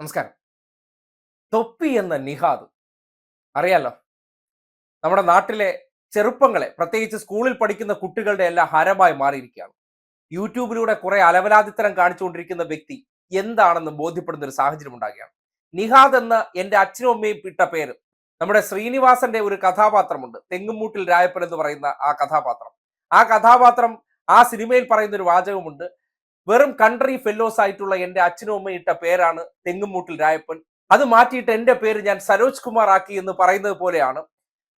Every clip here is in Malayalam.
നമസ്കാരം. തൊപ്പി എന്ന നിഹാദ്. അറിയാലോ? നമ്മുടെ നാട്ടിലെ ചെറുപ്പങ്ങളെ പ്രത്യേകിച്ച് സ്കൂളിൽ പഠിക്കുന്ന കുട്ടികളുടെ എല്ലാം ഹരമായി മാറിയിരിക്കുകയാണ്. യൂട്യൂബിലൂടെ കുറെ അലവലാതിത്തരം കാണിച്ചുകൊണ്ടിരിക്കുന്ന വ്യക്തി എന്താണെന്ന് ബോധ്യപ്പെടുന്ന ഒരു സാഹചര്യം ഉണ്ടാകുകയാണ്. നിഹാദ് എന്ന എന്റെ അച്ഛനും അമ്മയും ഇട്ട പേര്. നമ്മുടെ ശ്രീനിവാസന്റെ ഒരു കഥാപാത്രമുണ്ട്. തെങ്ങുമൂട്ടിൽ രായപ്പൻ എന്ന് പറയുന്ന ആ കഥാപാത്രം. ആ കഥാപാത്രം ആ സിനിമയിൽ പറയുന്ന ഒരു വാചകമുണ്ട്. വെറും കൺട്രി ഫെല്ലോസ് ആയിട്ടുള്ള എന്റെ അച്ഛനും അമ്മയും ഇട്ട പേരാണ് തെങ്ങുമൂട്ടിൽ രായപ്പൻ. അത് മാറ്റിയിട്ട് എന്റെ പേര് ഞാൻ സരോജ് കുമാർ ആക്കി എന്ന് പറയുന്നത് പോലെയാണ്.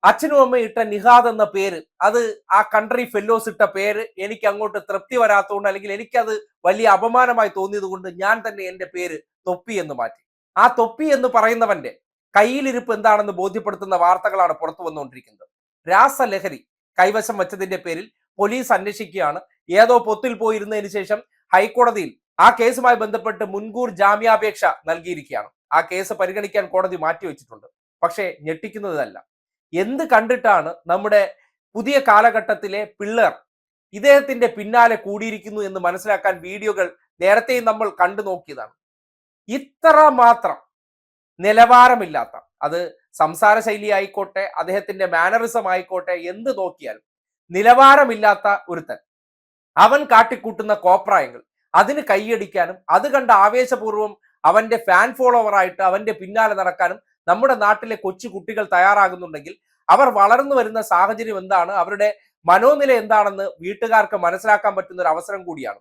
അച്ഛനും അമ്മയും ഇട്ട നിഹാദ് എന്ന പേര് അത് ആ കൺട്രി ഫെല്ലോസ് ഇട്ട പേര് എനിക്ക് അങ്ങോട്ട് തൃപ്തി വരാത്തതുകൊണ്ട് അല്ലെങ്കിൽ എനിക്കത് വലിയ അപമാനമായി തോന്നിയത് കൊണ്ട് ഞാൻ തന്നെ എന്റെ പേര് തൊപ്പി എന്ന് മാറ്റി. ആ തൊപ്പി എന്ന് പറയുന്നവന്റെ കയ്യിലിരിപ്പ് എന്താണെന്ന് ബോധ്യപ്പെടുത്തുന്ന വാർത്തകളാണ് പുറത്തു വന്നുകൊണ്ടിരിക്കുന്നത്. രാസലഹരി കൈവശം വെച്ചതിന്റെ പേരിൽ പോലീസ് അന്വേഷിക്കുകയാണ്. ഏതോ പൊത്തിൽ പോയിരുന്നതിന് ശേഷം ഹൈക്കോടതിയിൽ ആ കേസുമായി ബന്ധപ്പെട്ട് മുൻകൂർ ജാമ്യാപേക്ഷ നൽകിയിരിക്കുകയാണ്. ആ കേസ് പരിഗണിക്കാൻ കോടതി മാറ്റിവെച്ചിട്ടുണ്ട്. പക്ഷേ ഞെട്ടിക്കുന്നതല്ല. എന്ത് കണ്ടിട്ടാണ് നമ്മുടെ പുതിയ കാലഘട്ടത്തിലെ പിള്ളേർ ഇദ്ദേഹത്തിന്റെ പിന്നാലെ കൂടിയിരിക്കുന്നു എന്ന് മനസ്സിലാക്കാൻ വീഡിയോകൾ നേരത്തെയും നമ്മൾ കണ്ടു നോക്കിയതാണ്. ഇത്ര മാത്രം നിലവാരമില്ലാത്ത അത് സംസാര ശൈലി ആയിക്കോട്ടെ അദ്ദേഹത്തിന്റെ മാനറിസം ആയിക്കോട്ടെ എന്ത് നോക്കിയാലും നിലവാരമില്ലാത്ത ഒരുത്തൻ അവൻ കാട്ടിക്കൂട്ടുന്ന കോപ്രായങ്ങൾ. അതിന് കൈയടിക്കാനും അത് കണ്ട് ആവേശപൂർവം അവന്റെ ഫാൻ ഫോളോവർ ആയിട്ട് അവന്റെ പിന്നാലെ നടക്കാനും നമ്മുടെ നാട്ടിലെ കൊച്ചു കുട്ടികൾ തയ്യാറാകുന്നുണ്ടെങ്കിൽ അവർ വളർന്നു വരുന്ന സാഹചര്യം എന്താണ്? അവരുടെ മനോനില എന്താണെന്ന് വീട്ടുകാർക്ക് മനസ്സിലാക്കാൻ പറ്റുന്ന ഒരു അവസരം കൂടിയാണ്.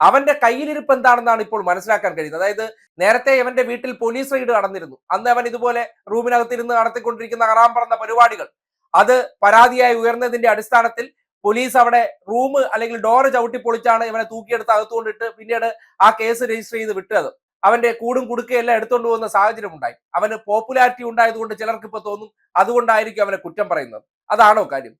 അവന്റെ കയ്യിലിരിപ്പ് എന്താണെന്നാണ് ഇപ്പോൾ മനസ്സിലാക്കാൻ കഴിയുന്നത്. അതായത് നേരത്തെ അവന്റെ വീട്ടിൽ പോലീസ് റെയ്ഡ് നടന്നിരുന്നു. അന്ന് അവൻ ഇതുപോലെ റൂമിനകത്തിരുന്ന് നടത്തിക്കൊണ്ടിരിക്കുന്ന അറാം പറഞ്ഞ പരിപാടികൾ. അത് പരാതിയായി ഉയർന്നതിന്റെ അടിസ്ഥാനത്തിൽ പോലീസ് അവിടെ റൂം അല്ലെങ്കിൽ ഡോറ് ചവിട്ടി പൊളിച്ചാണ് ഇവനെ തൂക്കിയെടുത്ത് അകത്തുകൊണ്ടിട്ട് പിന്നീട് ആ കേസ് രജിസ്റ്റർ ചെയ്ത് വിട്ടത്. അവന്റെ കൂടും കുടുക്കയെല്ലാം എടുത്തുകൊണ്ട് പോകുന്ന സാഹചര്യം ഉണ്ടായി അവന് പോപ്പുലാരിറ്റി ഉണ്ടായതുകൊണ്ട് ചിലർക്ക് ഇപ്പൊ തോന്നും അതുകൊണ്ടായിരിക്കും അവനെ കുറ്റം പറയുന്നത്. അതാണോ കാര്യം?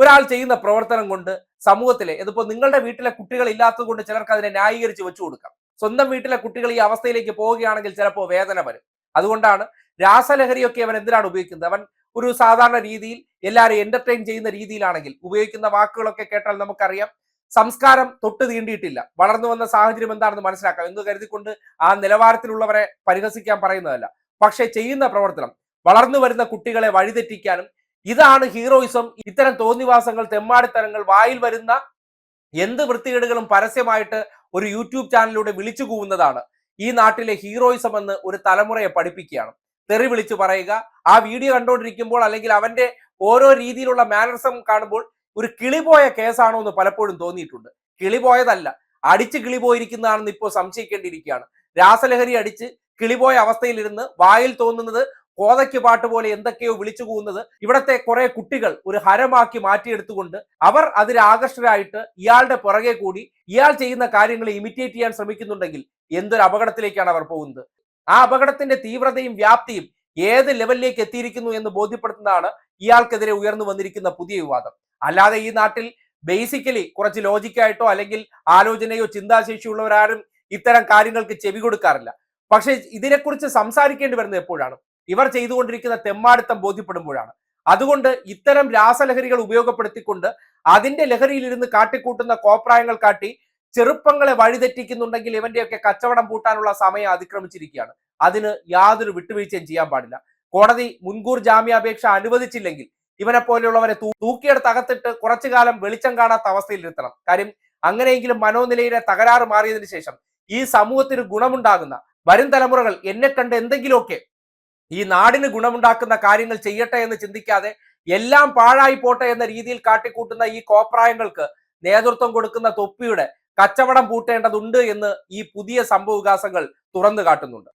ഒരാൾ ചെയ്യുന്ന പ്രവർത്തനം കൊണ്ട് സമൂഹത്തിലെ ഇതിപ്പോ നിങ്ങളുടെ വീട്ടിലെ കുട്ടികൾ ഇല്ലാത്തത് കൊണ്ട് ചിലർക്ക് അതിനെ ന്യായീകരിച്ച് വെച്ചു കൊടുക്കാം. സ്വന്തം വീട്ടിലെ കുട്ടികൾ ഈ അവസ്ഥയിലേക്ക് പോവുകയാണെങ്കിൽ ചിലപ്പോൾ വേദന വരും. അതുകൊണ്ടാണ് രാസലഹരിയൊക്കെ അവൻ എന്തിനാണ് ഉപയോഗിക്കുന്നത്? അവൻ ഒരു സാധാരണ രീതിയിൽ എല്ലാവരും എന്റർടൈൻ ചെയ്യുന്ന രീതിയിലാണെങ്കിൽ ഉപയോഗിക്കുന്ന വാക്കുകളൊക്കെ കേട്ടാൽ നമുക്കറിയാം സംസ്കാരം തൊട്ട് തീണ്ടിയിട്ടില്ല. വളർന്നു വന്ന സാഹചര്യം എന്താണെന്ന് മനസ്സിലാക്കാം. എന്ന് കരുതിക്കൊണ്ട് ആ നിലവാരത്തിലുള്ളവരെ പരിഹസിക്കാൻ പറയുന്നതല്ല. പക്ഷെ ചെയ്യുന്ന പ്രവർത്തനം വളർന്നു വരുന്ന കുട്ടികളെ വഴിതെറ്റിക്കാനും ഇതാണ് ഹീറോയിസം ഇത്തരം തോന്നിവാസങ്ങൾ തെമ്മാടിത്തരങ്ങൾ വായിൽ വരുന്ന എന്ത് വൃത്തികേടുകളും പരസ്യമായിട്ട് ഒരു യൂട്യൂബ് ചാനലിലൂടെ വിളിച്ചു കൂവുന്നതാണ്. ഈ നാട്ടിലെ ഹീറോയിസം എന്ന് ഒരു തലമുറയെ പഠിപ്പിക്കുകയാണ്. തെറി വിളിച്ചു പറയുക. ആ വീഡിയോ കണ്ടുകൊണ്ടിരിക്കുമ്പോൾ അല്ലെങ്കിൽ അവന്റെ ഓരോ രീതിയിലുള്ള മാനറിസം കാണുമ്പോൾ ഒരു കിളിപോയ കേസാണോ എന്ന് പലപ്പോഴും തോന്നിയിട്ടുണ്ട്. കിളിപോയതല്ല അടിച്ച് കിളി പോയിരിക്കുന്നതാണെന്ന് ഇപ്പോൾ സംശയിക്കേണ്ടിയിരിക്കുകയാണ്. രാസലഹരി അടിച്ച് കിളിപോയ അവസ്ഥയിലിരുന്ന് വായിൽ തോന്നുന്നത് കോതയ്ക്ക് പാട്ട് പോലെ എന്തൊക്കെയോ വിളിച്ചു കൂവുന്നത് ഇവിടത്തെ കുറെ കുട്ടികൾ ഒരു ഹരമാക്കി മാറ്റിയെടുത്തുകൊണ്ട് അവർ അതിൽ ആകർഷകരായിട്ട് ഇയാളുടെ പുറകെ കൂടി ഇയാൾ ചെയ്യുന്ന കാര്യങ്ങളെ ഇമിറ്റേറ്റ് ചെയ്യാൻ ശ്രമിക്കുന്നുണ്ടെങ്കിൽ എന്തൊരു അപകടത്തിലേക്കാണ് അവർ പോകുന്നത്? ആ അപകടത്തിന്റെ തീവ്രതയും വ്യാപ്തിയും ഏത് ലെവലിലേക്ക് എത്തിയിരിക്കുന്നു എന്ന് ബോധ്യപ്പെടുത്തുന്നതാണ് ഇയാൾക്കെതിരെ ഉയർന്നു വന്നിരിക്കുന്ന പുതിയ വിവാദം. അല്ലാതെ ഈ നാട്ടിൽ ബേസിക്കലി കുറച്ച് ലോജിക്കായിട്ടോ അല്ലെങ്കിൽ ആലോചനയോ ചിന്താശേഷിയുള്ളവരാരും ഇത്തരം കാര്യങ്ങൾക്ക് ചെവി കൊടുക്കാറില്ല. പക്ഷെ ഇതിനെക്കുറിച്ച് സംസാരിക്കേണ്ടി വരുന്നത് എപ്പോഴാണ്? ഇവർ ചെയ്തുകൊണ്ടിരിക്കുന്ന തെമ്മാടിത്തം ബോധ്യപ്പെടുമ്പോഴാണ്. അതുകൊണ്ട് ഇത്തരം രാസലഹരികൾ ഉപയോഗപ്പെടുത്തിക്കൊണ്ട് അതിന്റെ ലഹരിയിലിരുന്ന് കാട്ടിക്കൂട്ടുന്ന കോപ്രായങ്ങൾ കാട്ടി ചെറുപ്പങ്ങളെ വഴിതെറ്റിക്കുന്നുണ്ടെങ്കിൽ ഇവന്റെയൊക്കെ കച്ചവടം പൂട്ടാനുള്ള സമയം അതിക്രമിച്ചിരിക്കുകയാണ്. അതിന് യാതൊരു വിട്ടുവീഴ്ചയും ചെയ്യാൻ പാടില്ല. കോടതി മുൻകൂർ ജാമ്യാപേക്ഷ അനുവദിച്ചില്ലെങ്കിൽ ഇവനെ പോലെയുള്ളവരെ തൂക്കിയെടുത്ത് അകത്തിട്ട് കുറച്ചു കാലം വെളിച്ചം കാണാത്ത അവസ്ഥയിലിരുത്തണം കാര്യം അങ്ങനെയെങ്കിലും മനോനിലയിലെ തകരാറ് മാറിയതിനു ശേഷം ഈ സമൂഹത്തിന് ഗുണമുണ്ടാകുന്ന വരും തലമുറകൾ എന്നെ കണ്ട് എന്തെങ്കിലുമൊക്കെ ഈ നാടിന് ഗുണമുണ്ടാക്കുന്ന കാര്യങ്ങൾ ചെയ്യട്ടെ എന്ന് ചിന്തിക്കാതെ എല്ലാം പാഴായി പോട്ടെ എന്ന രീതിയിൽ കാട്ടിക്കൂട്ടുന്ന ഈ കോപ്രായങ്ങൾക്ക് നേതൃത്വം കൊടുക്കുന്ന തൊപ്പിയുടെ കച്ചവടം പൂട്ടേണ്ടതുണ്ട് എന്ന് ഈ പുതിയ സംഭവവികാസങ്ങൾ തുറന്നു കാട്ടുന്നുണ്ട്